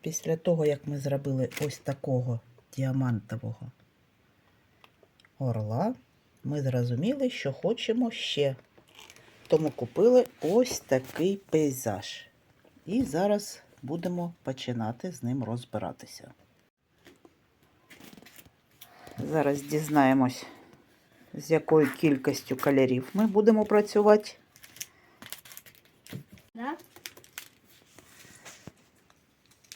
Після того, як ми зробили ось такого діамантового орла, ми зрозуміли, що хочемо ще. Тому купили ось такий пейзаж. І зараз будемо починати з ним розбиратися. Зараз дізнаємось, з якою кількістю кольорів ми будемо працювати.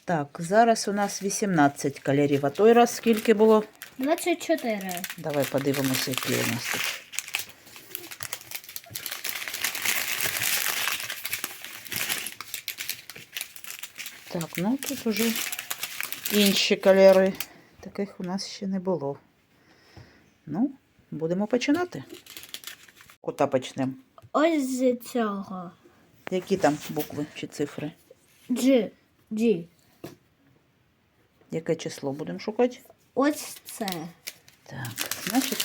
Так, зараз у нас 18 кольорів, а той раз скільки було? 24. Давай подивимося, які у нас тут. Так, ну тут уже інші кольори. Таких у нас ще не було. Ну, будемо починати. Кута почнемо. Ось з цього. Які там букви чи цифри? G. G. Яке число будемо шукати? Ось це. Так, значить,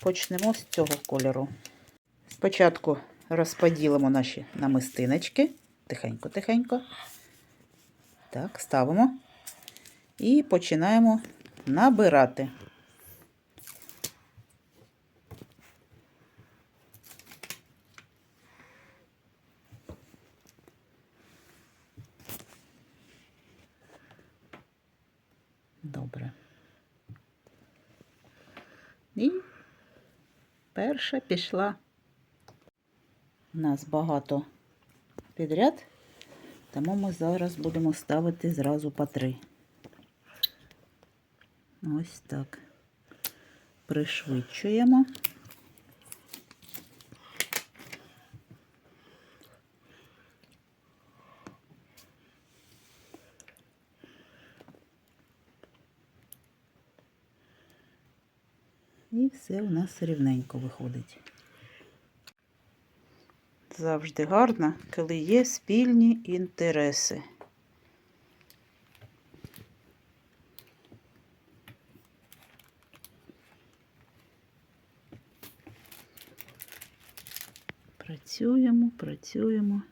почнемо з цього кольору. Спочатку розподілимо наші намистиночки. Тихенько, тихенько. Так, ставимо. І починаємо набирати. Добре. І перша пішла. У нас багато підряд, тому ми зараз будемо ставити зразу по три. Ось так. Пришвидшуємо. І все у нас рівненько виходить. Завжди гарно, коли є спільні інтереси. Працюємо, працюємо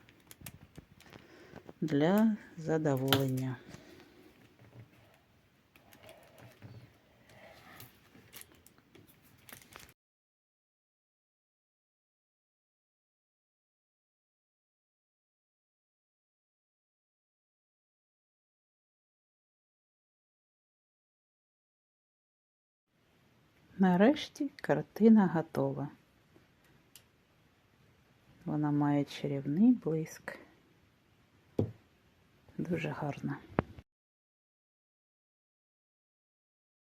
для задоволення. Нарешті картина готова. Вона має чарівний блиск. Дуже гарно.